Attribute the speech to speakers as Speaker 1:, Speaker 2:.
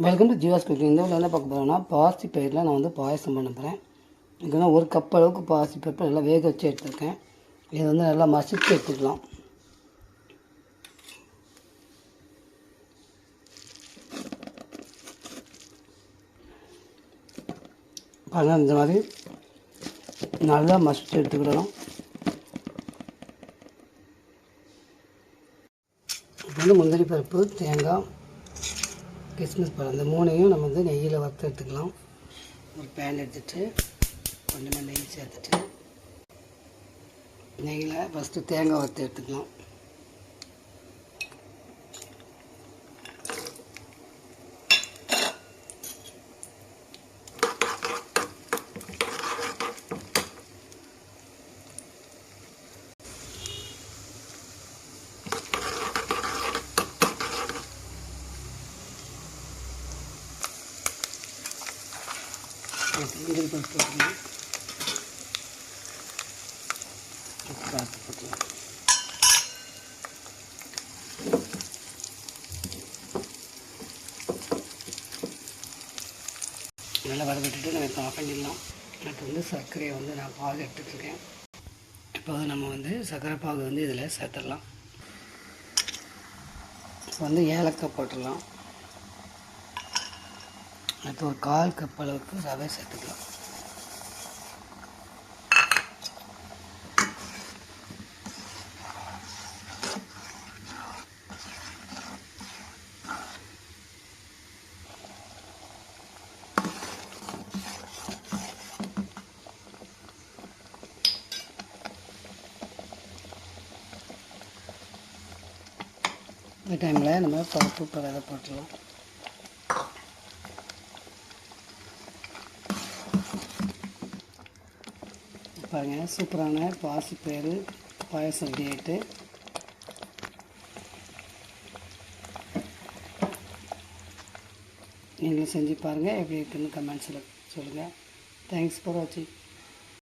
Speaker 1: Welcome to Jeeva's cooking இந்த ஊரில் என்ன பார்க்க போகிறோம்னா பாசி பயிரில் நான் வந்து பாயசம் பண்ண போகிறேன் ஒரு கப் அளவுக்கு பாசி பருப்பு நல்லா வேக வச்சு எடுத்துருக்கேன். இதை வந்து நல்லா மசிச்சு எடுத்துக்கலாம். பாருங்க இந்த மாதிரி நல்லா மசிச்சு எடுத்துக்கிடணும். வந்து முந்திரி பருப்பு தேங்காய் கிஸ்மிஸ் பழம். இந்த மூணையும் நம்ம வந்து நெய்யில் வறுத்து எடுத்துக்கலாம். ஒரு பேன் எடுத்துட்டு கொஞ்சமாக நெய் சேர்த்துட்டு நெய்யில் ஃபஸ்ட்டு தேங்காய் வறுத்து எடுத்துக்கலாம். முந்திரி பார்த்து போட்டுக்கலாம் நல்லா வதக்கிட்டு நம்ம இப்போ ஆஃப் பண்ணிடலாம். எனக்கு வந்து சர்க்கரையை வந்து நான் பாகு எடுத்துட்டுருக்கேன். இப்போ வந்து நம்ம வந்து சர்க்கரை பாகு வந்து இதில் சேர்த்துடலாம். இப்போ வந்து ஏலக்காய் போட்டுடலாம். அடுத்து ஒரு கால் கப் அளவுக்கு ரவை சேர்த்துக்கலாம். இந்த டைமில் நம்ம பருப்பு பரவை போட்டுடலாம் பாருங்கள் சூப்பரான பாசிப்பயிறு பாயசம் ரெடி ஆகிட்டு நீங்களும் செஞ்சு பாருங்கள் எப்படி இருக்குன்னு கமெண்ட்ஸில் சொல்லுங்கள் தேங்க்ஸ் ஃபார் வாட்சிங்